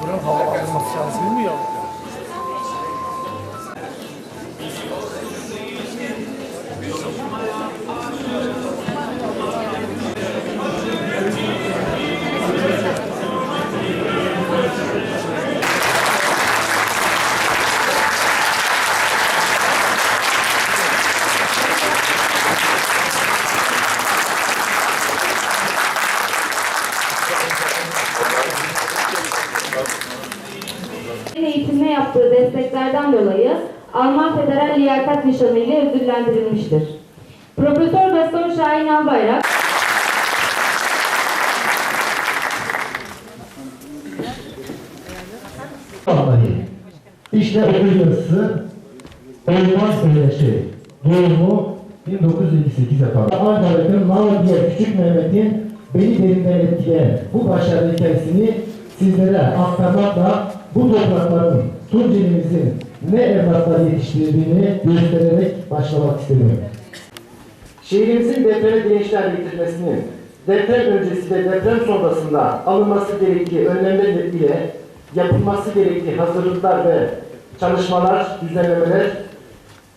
不能跑了吧小葱 eğitimine yaptığı desteklerden dolayı Alman Federal Liyakat Nişanı ile ödüllendirilmiştir. Profesör Doktor Şahin Albayrak. İşte okul yazısı Olmaz böyle. Doğumu 1958 yapan. Ankara'nın Mağla diye küçük Mehmet'in beni derinden etkileyen bu başarı hikayesini sizlere aktarmakla bu toprakların Tunceli'mizin ne evlatlar yetiştirdiğini göstererek başlamak istedim. Şehrimizin depreme dirençler getirmesinin deprem öncesi ve deprem sonrasında alınması gerektiği önlemler ile yapılması gerektiği hazırlıklar ve çalışmalar, düzenlemeler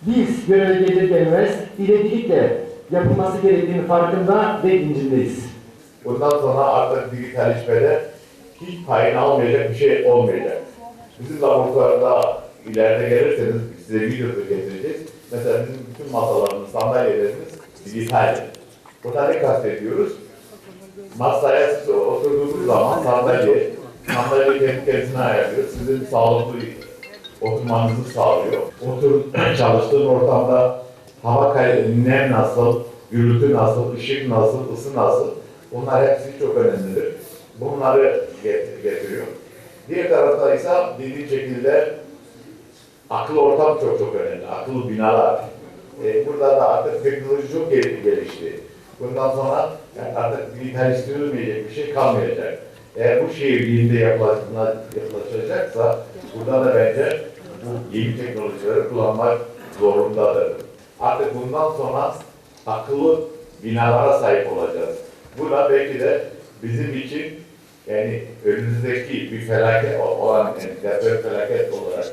biz göreve gelir gelmez ivedilikle yapılması gerektiğini farkında ve bilincindeyiz. Bundan sonra artık dijitalleşmede hiç payını almayacak bir şey olmayacak. Bizim laboratuvarda ileride gelirseniz size videosu getireceğiz. Mesela bizim bütün masalarımız, sandalyelerimiz dijital. Burada ne kastediyoruz? Masaya siz oturduğunuz zaman sandalye, sandalye kendi kendisine ayarlıyor. Sizin sağlıklı oturmanızı sağlıyor. Otur, çalıştığın ortamda hava kalitesi, nem nasıl, gürültü nasıl, ışık nasıl, ısı nasıl bunlar hepsi çok önemlidir. Bunları get- getiriyor. Diğer tarafta ise dediğim şekilde akıllı ortam çok çok önemli. Akıllı binalar. Ee, burada da artık teknoloji çok gel- gelişti. Bundan sonra yani artık dijitalleştirilmeyecek bir şey kalmayacak. Eğer bu şehir birinde yapılaşına- yapılaşacaksa burada da bence bu yeni teknolojileri kullanmak zorundadır. Artık bundan sonra akıllı binalara sahip olacağız. Bu da belki de bizim için yani önümüzdeki bir felaket olan yani deprem felaket olarak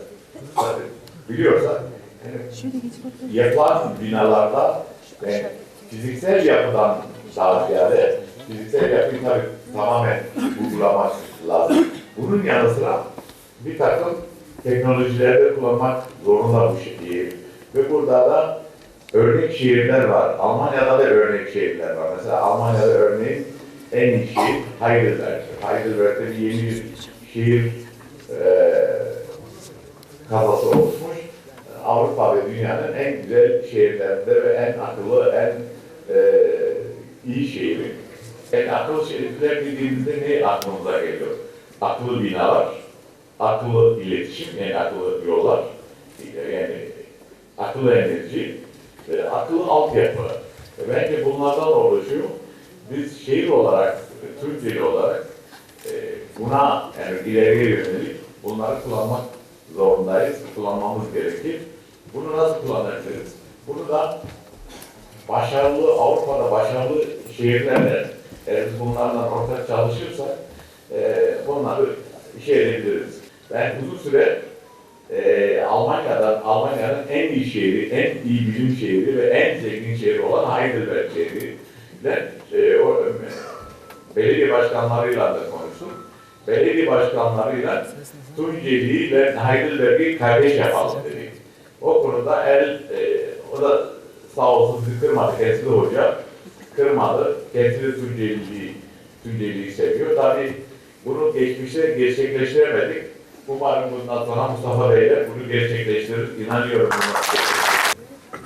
zaten biliyorsak yani yapılan binalarda yani fiziksel yapıdan daha ziyade fiziksel yapıyı tabii tamamen uygulamak lazım. Bunun yanı sıra bir takım teknolojilerde kullanmak zorunda bu şehir. Ve burada da örnek şehirler var. Almanya'da da örnek şehirler var. Mesela Almanya'da örneğin en iyi şehir Heidelberg. Heidelberg'de bir yeni şehir eee kafası oluşmuş. Avrupa ve dünyanın en güzel şehirlerinde ve en akıllı, en eee, iyi şehri. En akıllı şehirler dediğimizde ne aklımıza geliyor? Akıllı binalar, akıllı iletişim, yani akıllı yollar, yani akıllı enerji, ve akıllı altyapı. E, Bence bunlardan oluşuyor. Biz şehir olarak, Türkiye olarak e, buna yani ileriye yönelik bunları kullanmak zorundayız, kullanmamız gerekir. Bunu nasıl kullanabiliriz? Bunu da başarılı, Avrupa'da başarılı şehirlerle eğer biz bunlarla ortak çalışırsak e, bunları işe edebiliriz. Ben uzun süre e, Almanya'dan, Almanya'nın en iyi şehri, en iyi bilim şehri ve en zengin şehri olan Heidelberg şehri. Ben e, o, belediye başkanlarıyla da. Belediye başkanlarıyla Tunceli ve Heidelberg'i kardeş yapalım dedik. O konuda el, e, o da sağ olsun kırmadı, de hoca. Kırmadı, de Tunceli'yi, Tunceli'yi seviyor. Tabii bunu geçmişte gerçekleştiremedik. Umarım bundan sonra Mustafa Bey'le bunu gerçekleştirir. İnanıyorum buna.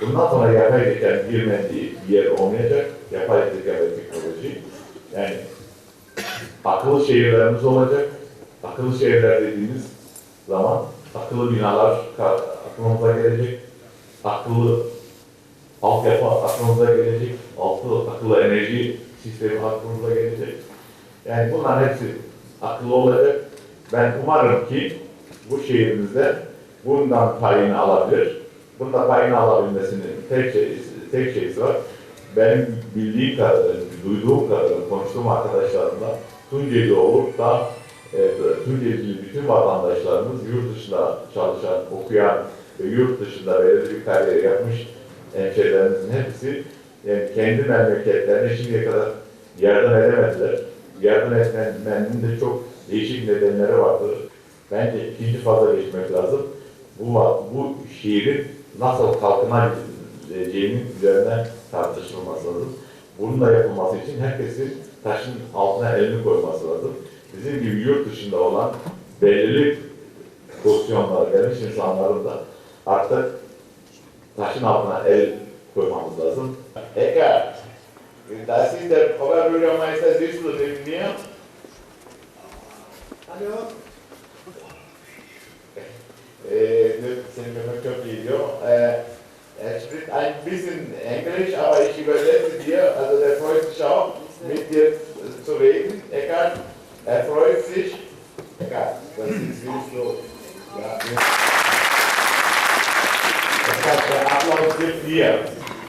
Bundan sonra yapay zeka girmediği bir yer olmayacak. Yapay zeka ve teknoloji. Yani akıllı şehirlerimiz olacak. Akıllı şehirler dediğimiz zaman akıllı binalar aklımıza gelecek. Akıllı altyapı aklımıza gelecek. Altı akıllı enerji sistemi aklımıza gelecek. Yani bunlar hepsi akıllı olacak. Ben umarım ki bu şehrimizde bundan payını alabilir. Bunda payını alabilmesinin tek şey, tek şeysi var. Benim bildiğim kadarıyla, duyduğum kadarıyla, konuştuğum arkadaşlarımla Tunceli olup da Evet, bütün vatandaşlarımız yurt dışında çalışan, okuyan ve yurt dışında belirli bir kariyer yapmış hemşehrilerimizin hepsi yani kendi memleketlerine şimdiye kadar yardım edemediler. Yardım etmemenin de çok değişik nedenleri vardır. Bence ikinci faza geçmek lazım. Bu, bu şiirin nasıl kalkınabileceğinin üzerine tartışılması lazım. Bunun da yapılması için herkesin taşın altına elini koyması lazım. Bizim gibi yurt dışında olan belirli pozisyonlara gelmiş insanların da artık taşın altına el koymamız lazım. Eckart, das ist der Oberbürgermeister Düsseldorf neben mir. Hallo. Äh, sind wir çok iyi diyor. Äh, er spricht ein bisschen Englisch, aber ich übersetze dir. Also der freut sich auch, mit dir zu reden. Eckart, er freut sich. Eckart, das ist wie so. Ja, Eckart, der Applaus gilt dir.